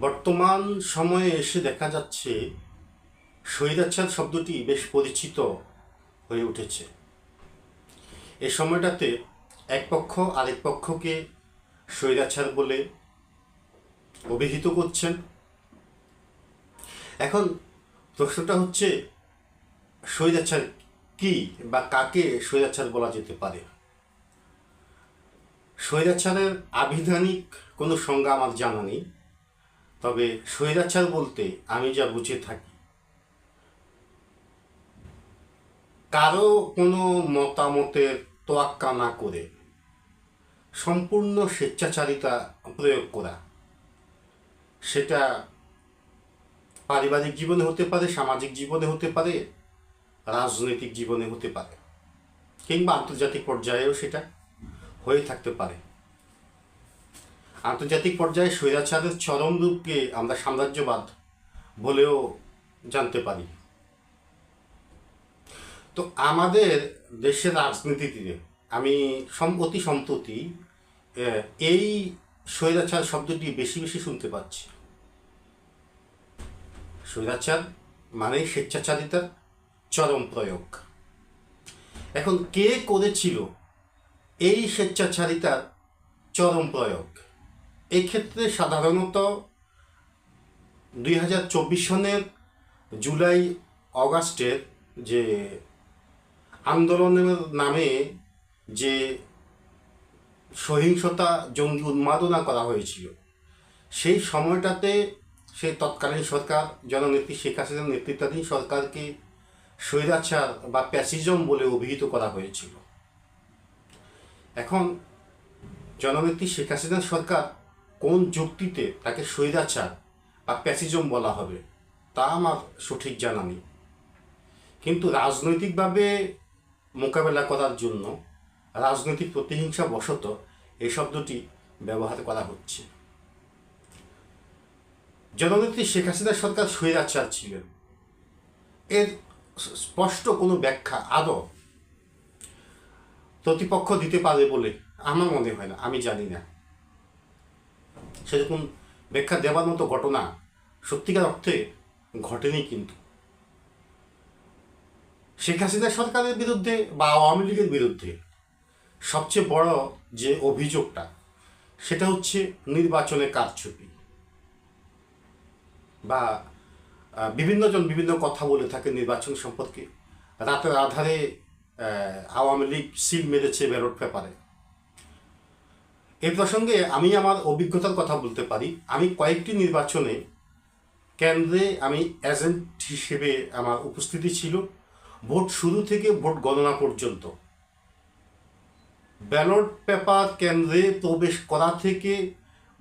বর্তমান সময়ে এসে দেখা যাচ্ছে, স্বৈরাচার শব্দটি বেশ পরিচিত হয়ে উঠেছে। এ সময়টাতে এক পক্ষ আরেক পক্ষকে স্বৈরাচার বলে অভিহিত করছেন। এখন প্রশ্নটা হচ্ছে, স্বৈরাচার কি বা কাকে স্বৈরাচার বলা যেতে পারে? স্বৈরাচারের আবিধানিক কোনো সংজ্ঞা আমার জানা নেই। তবে স্বৈরাচার বলতে আমি যা বুঝে থাকি। কারও কোনো মতামতের তোয়াক্কা না করে সম্পূর্ণ স্বেচ্ছাচারিতা প্রয়োগ করা। সেটা পারিবারিক জীবনে হতে পারে, সামাজিক জীবনে হতে পারে, রাজনৈতিক জীবনে হতে পারে, কিংবা আন্তর্জাতিক পর্যায়েও সেটা হয়ে থাকতে পারে। আন্তর্জাতিক পর্যায়ে স্বৈরাচারের চরম রূপকে আমরা সাম্রাজ্যবাদ বলেও জানতে পারি। তো আমাদের দেশের রাজনীতিতে আমি অতি সম্প্রতি এই স্বৈরাচার শব্দটি বেশি বেশি শুনতে পাচ্ছি। স্বৈরাচার মানে স্বেচ্ছাচারিতার চরম প্রয়োগ। এখন কে করেছিল এই স্বেচ্ছাচারিতার চরম প্রয়োগ? এই ক্ষেত্রে সাধারণত দুই হাজার চব্বিশ সনের জুলাই অগাস্টের যে আন্দোলনের নামে যে সহিংসতা জঙ্গি উন্মাদনা করা হয়েছিল, সেই সময়টাতে সেই তৎকালীন সরকার জননেত্রী শেখ হাসিনার নেতৃত্বাধীন সরকারকে স্বৈরাচার বা প্যাসিজম বলে অভিহিত করা হয়েছিল। এখন জননেত্রী শেখ হাসিনার সরকার কোন যুক্তিতে তাকে স্বৈরাচার বা প্যাসিজম বলা হবে, তা আমার সঠিক জানা নেই। কিন্তু রাজনৈতিকভাবে মোকাবেলা করার জন্য রাজনৈতিক প্রতিহিংসা বশত এই শব্দটি ব্যবহার করা হচ্ছে। জননেত্রী শেখ হাসিনা সরকার স্বৈরাচার ছিলেন। এর স্পষ্ট কোনো ব্যাখ্যা আদৌ প্রতিপক্ষ দিতে পারে বলে আমার মনে হয় না, আমি জানি না। সেরকম ব্যাখ্যা দেওয়ার মতো ঘটনা সত্যিকার অর্থে ঘটেনি কিন্তু। শেখ হাসিনা সরকারের বিরুদ্ধে বা আওয়ামী লীগের বিরুদ্ধে সবচেয়ে বড় যে অভিযোগটা, সেটা হচ্ছে নির্বাচনে কারচুপি। বা বিভিন্নজন বিভিন্ন কথা বলে থাকে নির্বাচন সম্পর্কে। রাতের আধারে আওয়ামী লীগ সিল মেরেছে ব্যালট পেপারে। এই প্রসঙ্গে আমি আমার অভিজ্ঞতার কথা বলতে পারি। আমি কয়েকটি নির্বাচনে কেন্দ্রে আমি এজেন্ট হিসেবে আমার উপস্থিতি ছিল। ভোট শুরু থেকে ভোট গণনা পর্যন্ত। ব্যালট পেপার কেন্দ্রে প্রবেশ করা থেকে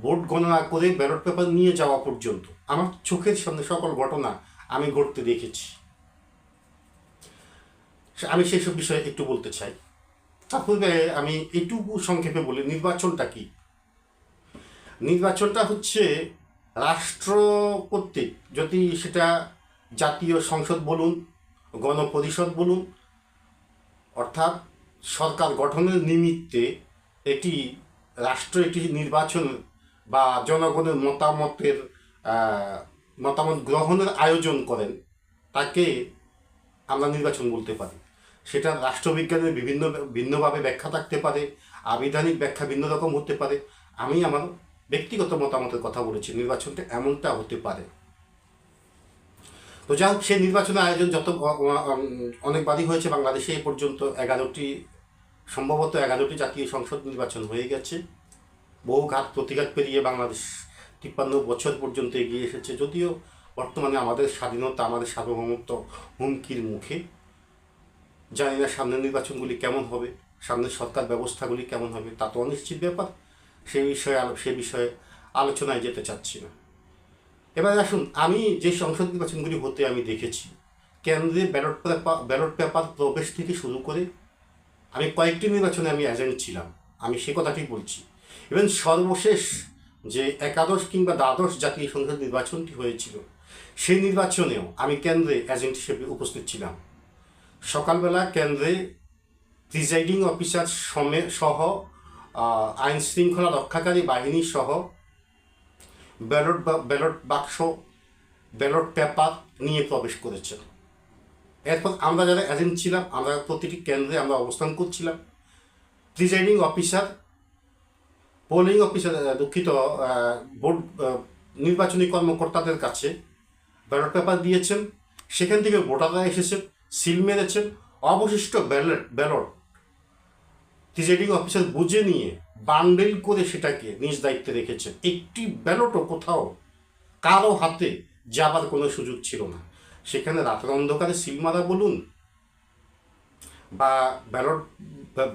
ভোট গণনা করে ব্যালট পেপার নিয়ে যাওয়া পর্যন্ত। আমার চোখের সামনে সকল ঘটনা আমি ঘটতে দেখেছি। আমি সেই সব বিষয়ে একটু বলতে চাই। তার পূর্বে আমি এটুকু সংক্ষেপে বলি, নির্বাচনটা কি? নির্বাচনটা হচ্ছে রাষ্ট্র কর্তৃক, যদি সেটা জাতীয় সংসদ বলুন, গণপরিষদ বলুন, অর্থাৎ সরকার গঠনের নিমিত্তে এটি রাষ্ট্র একটি নির্বাচন বা জনগণের মতামতের মতামত গ্রহণের আয়োজন করেন, তাকে আমরা নির্বাচন বলতে পারি। সেটা রাষ্ট্রবিজ্ঞানের বিভিন্ন ভিন্নভাবে ব্যাখ্যা থাকতে পারে, আবিধানিক ব্যাখ্যা ভিন্ন রকম হতে পারে। আমি আমার ব্যক্তিগত মতামতের কথা বলেছি, নির্বাচনটা এমনটা হতে পারে। তো যাই হোক, সেই নির্বাচনের আয়োজন যত অনেকবারই হয়েছে, বাংলাদেশে এই পর্যন্ত এগারোটি, সম্ভবত এগারোটি জাতীয় সংসদ নির্বাচন হয়ে গেছে। বহু ঘাত প্রতিঘাত পেরিয়ে বাংলাদেশ তিপ্পান্ন বছর পর্যন্ত এগিয়ে এসেছে, যদিও বর্তমানে আমাদের স্বাধীনতা, আমাদের সার্বভৌমত্ব হুমকির মুখে। জানি না সামনের নির্বাচনগুলি কেমন হবে, সামনের সরকার ব্যবস্থাগুলি কেমন হবে, তা তো অনিশ্চিত ব্যাপার। সে বিষয়ে সে বিষয়ে আলোচনায় যেতে চাচ্ছি না। এবার আসুন, আমি যে সংসদ নির্বাচনগুলি হতে আমি দেখেছি, কেন্দ্রে ব্যালট পেপার ব্যালট পেপার প্রবেশ থেকে শুরু করে আমি কয়েকটি নির্বাচনে আমি এজেন্ট ছিলাম, আমি সে কথাটি বলছি। এবং সর্বশেষ যে একাদশ কিংবা দ্বাদশ জাতীয় সংসদ নির্বাচনটি হয়েছিল, সেই নির্বাচনেও আমি কেন্দ্রে এজেন্ট হিসেবে উপস্থিত ছিলাম। সকালবেলা কেন্দ্রে প্রিজাইডিং অফিসার সমে সহ আইন শৃঙ্খলা রক্ষাকারী বাহিনী সহ ব্যালট ব্যালট বাক্স, ব্যালট পেপার নিয়ে প্রবেশ করেছেন এরপর আমরা যারা এজেন্ট ছিলাম, আমরা প্রতিটি কেন্দ্রে আমরা অবস্থান করছিলাম। প্রিজাইডিং অফিসার, পোলিং অফিসার দুঃখিত ভোট নির্বাচনী কর্মকর্তাদের কাছে ব্যালট পেপার দিয়েছেন। সেখান থেকে ভোটাররা এসেছেন। সিল মেরেছেন। অবশিষ্ট ব্যালট ব্যালট। প্রিজাইডিং অফিসার বুঝে নিয়ে বান্ডেল করে সেটাকে নিজ দায়িত্বে রেখেছেন। একটি ব্যালটও কোথাও কারও হাতে যাবার কোনো সুযোগ ছিল না। সেখানে রাতের অন্ধকারে সিল মারা বলুন বা ব্যালট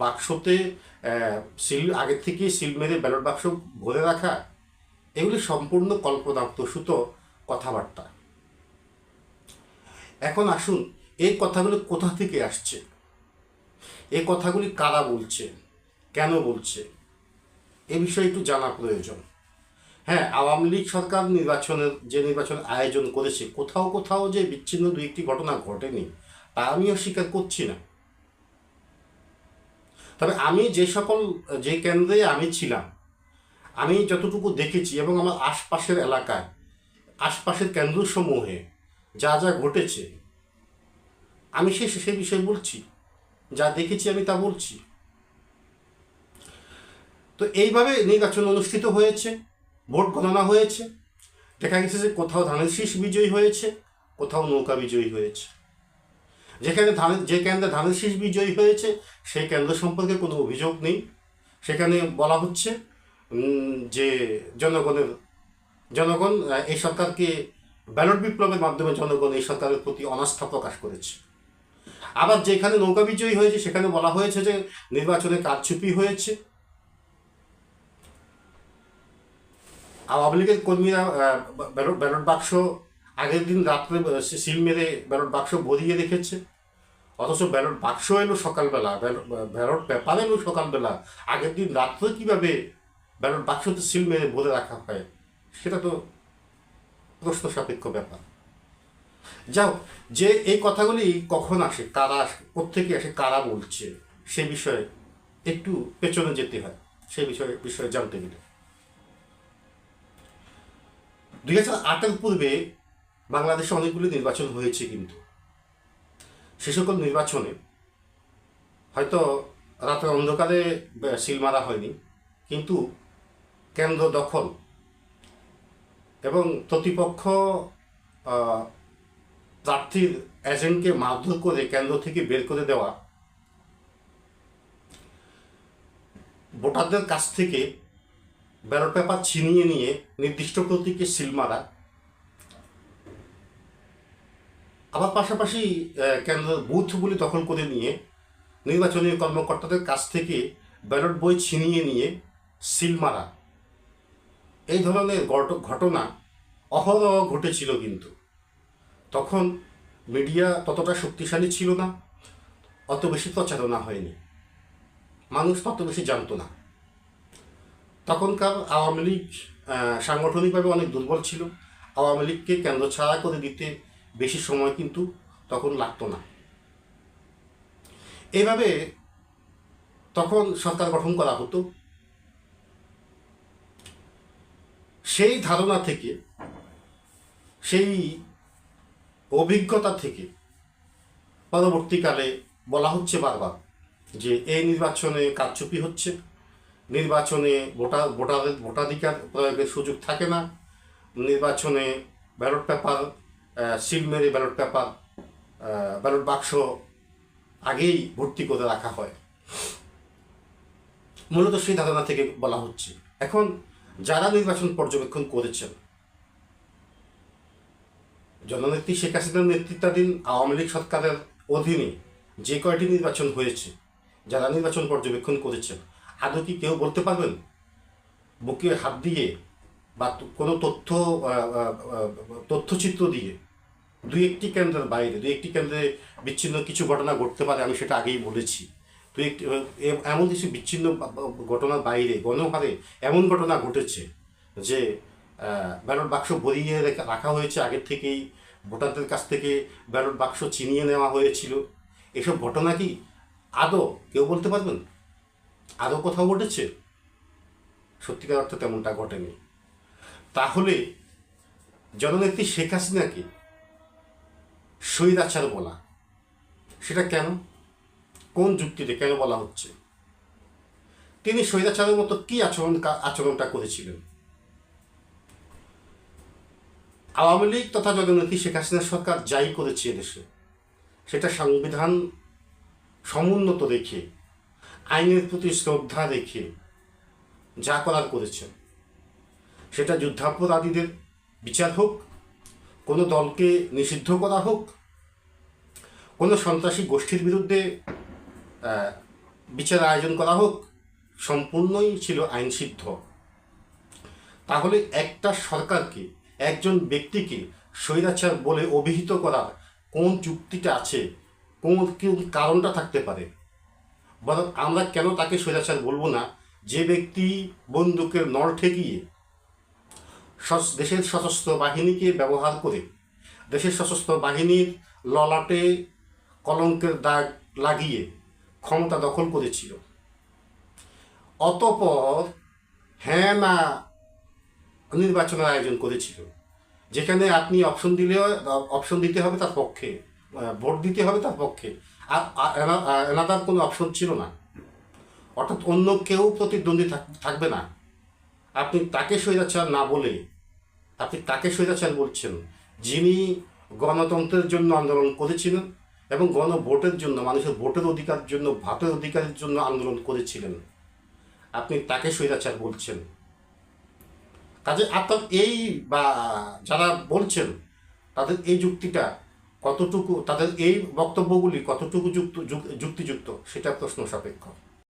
বাক্সতে সিল আগের থেকে সিল মেরে ব্যালট বাক্স ভরে রাখা, এগুলি সম্পূর্ণ কল্পনা প্রসূত কথাবার্তা। এখন আসুন এই কথাগুলো কোথা থেকে আসছে? এই কথাগুলি কারা বলছে? কেন বলছে? এ বিষয়ে একটু জানা প্রয়োজন। হ্যাঁ আওয়ামী লীগ সরকার নির্বাচনের যে নির্বাচন আয়োজন করেছে, কোথাও কোথাও যে বিচ্ছিন্ন দু একটি ঘটনা ঘটেনি, তা আমিও স্বীকার করছি না। তবে আমি যে সকল, যে কেন্দ্রে আমি ছিলাম, আমি যতটুকু দেখেছি এবং আমার আশপাশের এলাকায়, আশপাশের কেন্দ্রসমূহে যা যা ঘটেছে আমি সে সে বিষয়ে বলছি। যা দেখেছি আমি তা বলছি। তো এইভাবে নির্বাচন অনুষ্ঠিত হয়েছে, ভোট গণনা হয়েছে, দেখা গেছে যে কোথাও ধানের শীষ বিজয়ী হয়েছে, কোথাও নৌকা বিজয়ী হয়েছে। যেখানে ধানের যে কেন্দ্রে ধানের শীষ বিজয়ী হয়েছে, সেই কেন্দ্র সম্পর্কে কোনো অভিযোগ নেই। সেখানে বলা হচ্ছে যে জনগণের জনগণ এই সরকারকে ব্যালট বিপ্লবের মাধ্যমে জনগণ এই সরকারের প্রতি অনাস্থা প্রকাশ করেছে। আবার যেখানে নৌকা বিজয়ী হয়েছে, সেখানে বলা হয়েছে যে নির্বাচনে কারচুপি হয়েছে। আওয়ামী লীগের কর্মীরা ব্যালট ব্যালট বাক্স আগের দিন রাত্রে সিল মেরে ব্যালট বাক্স ভরিয়ে রেখেছে। অথচ ব্যালট বাক্স এলো সকালবেলা ব্যালট পেপার এলো সকালবেলা। আগের দিন রাত্রে কীভাবে ব্যালট বাক্সতে সিল মেরে ভরে রাখা হয়, সেটা তো প্রশ্ন সাপেক্ষ ব্যাপার। যাও যে এই কথাগুলি কখন আসে, কারা আসে কোথেকে আসে, কারা বলছে, সে বিষয়ে একটু পেছনে যেতে হয় সেই বিষয়ে বিষয়ে জানতে গেলে। দুই হাজার আটের পূর্বে বাংলাদেশে অনেকগুলি নির্বাচন হয়েছে কিন্তু। সে সকল নির্বাচনে হয়তো রাতের অন্ধকারে সিল মারা হয়নি, কিন্তু কেন্দ্র দখল এবং প্রতিপক্ষ প্রার্থীর এজেন্টকে মারধর করে কেন্দ্র থেকে বের করে দেওয়া। ভোটারদের কাছ থেকে ব্যালট পেপার ছিনিয়ে নিয়ে নির্দিষ্ট প্রতীকে সিল মারা। আবার পাশাপাশি আহ, কেন্দ্রের বুথগুলি দখল করে নিয়ে নির্বাচনী কর্মকর্তাদের কাছ থেকে ব্যালট বই ছিনিয়ে নিয়ে সিল মারা। এই ধরনের ঘট- ঘটনা অহরহ ঘটেছিল কিন্তু। তখন মিডিয়া ততটা শক্তিশালী ছিল না, অত বেশি প্রচারণা হয়নি। মানুষ তত বেশি জানতো না। তখনকার আওয়ামী লীগ সাংগঠনিকভাবে অনেক দুর্বল ছিল। আওয়ামী লীগকে কেন্দ্র ছাড়া করে দিতে বেশি সময় কিন্তু তখন লাগতো না। এইভাবে তখন সরকার গঠন করা হতো। সেই ধারণা থেকে, সেই অভিজ্ঞতা থেকে পরবর্তীকালে বলা হচ্ছে বারবার যে এই নির্বাচনে কারচুপি হচ্ছে। নির্বাচনে ভোটার ভোটারের ভোটাধিকার প্রয়োগের সুযোগ থাকে না। নির্বাচনে ব্যালট পেপার সিল মেরে ব্যালট পেপার ব্যালট বাক্স আগেই ভর্তি করে রাখা হয়। মূলত সেই ধারণা থেকে বলা হচ্ছে। এখন যারা নির্বাচন পর্যবেক্ষণ করেছেন জননেত্রী শেখ হাসিনার নেতৃত্বাধীন আওয়ামী লীগ সরকারের অধীনে যে কয়টি নির্বাচন হয়েছে, যারা নির্বাচন পর্যবেক্ষণ করেছেন, আদৌ কি কেউ বলতে পারবেন? বুকে হাত দিয়ে বা কোনো তথ্য তথ্যচিত্র দিয়ে দু একটি কেন্দ্রের বাইরে, দু একটি কেন্দ্রে বিচ্ছিন্ন কিছু ঘটনা ঘটতে পারে, আমি সেটা আগেই বলেছি। দু একটি এমন কিছু বিচ্ছিন্ন ঘটনার বাইরে, গণহারে এমন ঘটনা ঘটেছে যে ব্যালট বাক্স ভরিয়ে রেখা- রাখা হয়েছে আগের থেকেই, ভোটারদের কাছ থেকে ব্যালট বাক্স ছিনিয়ে নেওয়া হয়েছিল। এসব ঘটনা কি আদৌ কেউ বলতে পারবেন? আদৌ কোথাও ঘটেছে? সত্যিকার অর্থে তেমনটা ঘটেনি। তাহলে জননেত্রী শেখ হাসিনাকে স্বৈরাচার বলা, সেটা কেন? কোন যুক্তিতে কেন বলা হচ্ছে? তিনি স্বৈরাচারের মতো কী আচরণ, আচরণটা করেছিলেন? আওয়ামী লীগ তথা জননেত্রী শেখ হাসিনা সরকার যাই করেছে এদেশে সেটা সংবিধান সমুন্নত রেখে, আইনের প্রতি শ্রদ্ধা রেখে যা করার করেছেন, সেটা যুদ্ধাপরাধীদের বিচার হোক, কোনো দলকে নিষিদ্ধ করা হোক, কোনো সন্ত্রাসী গোষ্ঠীর বিরুদ্ধে বিচার আয়োজন করা হোক, সম্পূর্ণই ছিল আইনসিদ্ধ। তাহলে একটা সরকারকে একজন ব্যক্তিকে স্বৈরাচার বলে অভিহিত করার কোন যুক্তিটা আছে? কোন কোন কারণটা থাকতে পারে? বরং আমরা কেন তাকে স্বৈরাচার বলব না? যে ব্যক্তি বন্দুকের নল ঠেকিয়ে দেশের সশস্ত্র বাহিনীকে ব্যবহার করে, দেশের সশস্ত্র বাহিনীর ললাটে কলঙ্কের দাগ লাগিয়ে ক্ষমতা দখল করেছিল। অতপর হ্যাঁ না নির্বাচনের আয়োজন করেছিল। যেখানে আপনি অপশন দিলে অপশন দিতে হবে তার পক্ষে ভোট দিতে হবে তার পক্ষে। আর এনাদার কোনো অপশন ছিল না। অর্থাৎ অন্য কেউ প্রতিদ্বন্দ্বী থাক- থাকবে না। আপনি তাকে স্বৈরাচার না বলে, আপনি তাকে স্বৈরাচার বলছেন, যিনি গণতন্ত্রের জন্য আন্দোলন করেছিলেন এবং গণভোটের জন্য, মানুষের ভোটের অধিকারের জন্য, ভাতের অধিকারের জন্য আন্দোলন করেছিলেন। আপনি তাকে স্বৈরাচার বলছেন। কাজে আপনার এই, বা যারা বলছেন, তাদের এই যুক্তিটা কতটুকু, তাদের এই বক্তব্যগুলি কতটুকু যুক্ত যুক- যুক্তিযুক্ত, সেটা প্রশ্ন সাপেক্ষ।